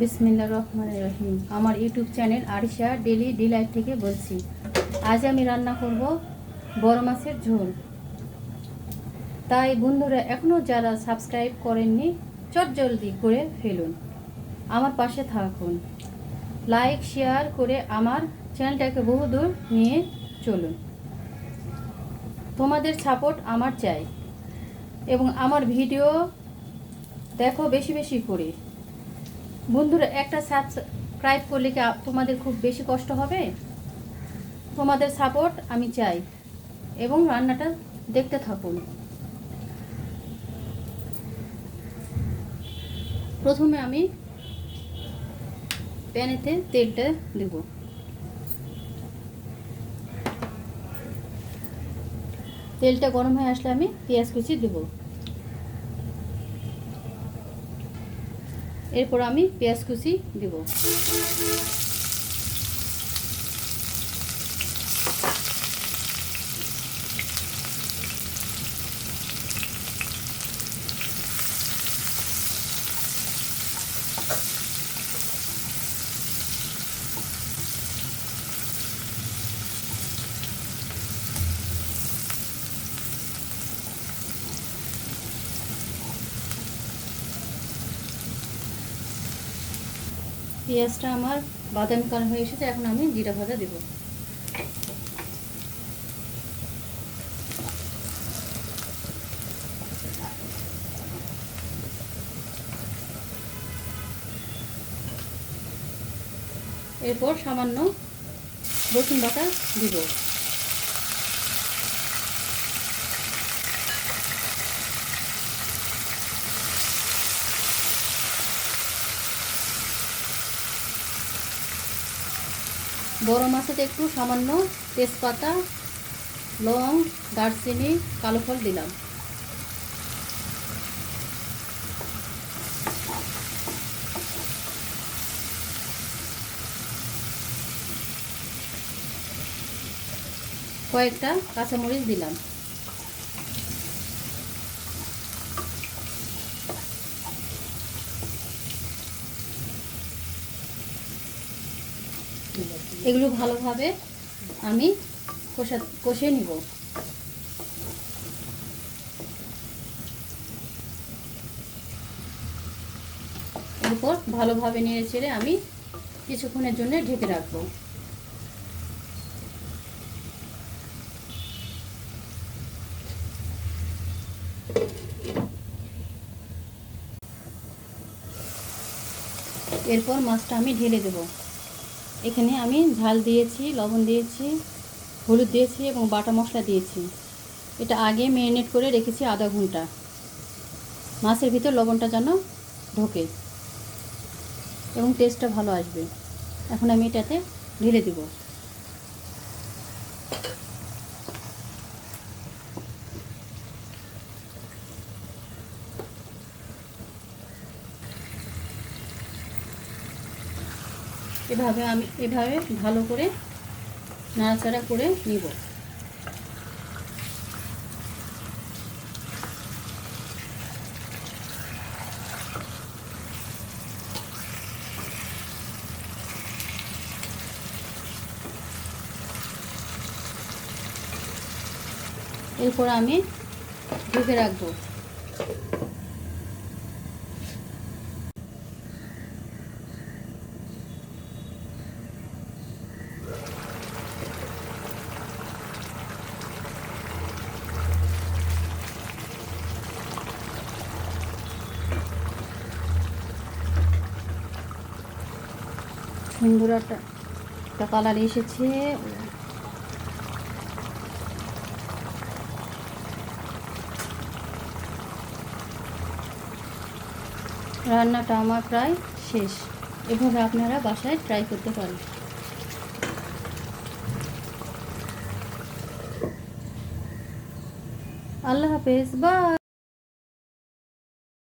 বিসমিল্লা রহমান রহিম। আমার YouTube channel Arisha daily delight থেকে বলছি, আজ আমি রান্না করব বড় মাছের ঝোল। তাই বন্ধুরা এখনও যারা সাবস্ক্রাইব করেননি, চট জলদি করে ফেলুন। আমার পাশে থাকুন। লাইক শেয়ার করে আমার চ্যানেলটাকে বহুদূর নিয়ে চলুন। তোমাদের সাপোর্ট আমার চাই। এবং আমার ভিডিও দেখো বেশি বেশি করে। বন্ধুরা, একটা সাবস্ক্রাইব করলে কি তোমাদের খুব বেশি কষ্ট হবে? তোমাদের সাপোর্ট আমি চাই। এবং রান্নাটা দেখতে থাকুন। প্রথমে আমি প্যানেতে তেলটা দেব। তেলটা গরম হয়ে আসলে আমি পেঁয়াজ কুচি দেবো। এরপর আমি পেঁয়াজ কুচি দেব। পেঁয়াজটা আমার বাদাম কালার হয়ে এসেছে, এখন আমি জিরা ভাজা দেব। এরপর সামান্য রসুন বাটা দিব। বড় মাছেতে একটু সামান্য তেজপাতা লং দারচিনি কালো ফল দিলাম। কয়েকটা কাঁচামরিচ দিলাম। এগুলো ভালোভাবে আমি কষা কষিয়ে নিব। এরপর ভালোভাবে নেড়ে চেড়ে আমি কিছুক্ষণের জন্য ঢেকে রাখব। এরপর মাছটা আমি ঢেলে দেব। এখানে আমি ঝাল দিয়েছি, লবণ দিয়েছি, হলুদ দিয়েছি এবং বাটা মশলা দিয়েছি। এটা আগে ম্যারিনেট করে রেখেছি আধা ঘণ্টা। মাছের ভিতর লবণটা যেন ঢোকে এবং টেস্টটা ভালো আসবে। এখন আমি এটাতে ঢেলে দেব। এভাবে আমি এভাবে ভালো করে নাড়াচাড়া করে নিব। এরপর আমি ঢেকে রাখব। সুন্দর একটা কালার এসেছে। রান্নাটা আমার প্রায় শেষ। এভাবে আপনারা বাসায় ট্রাই করতে পারেন। আল্লাহ হাফেজ বা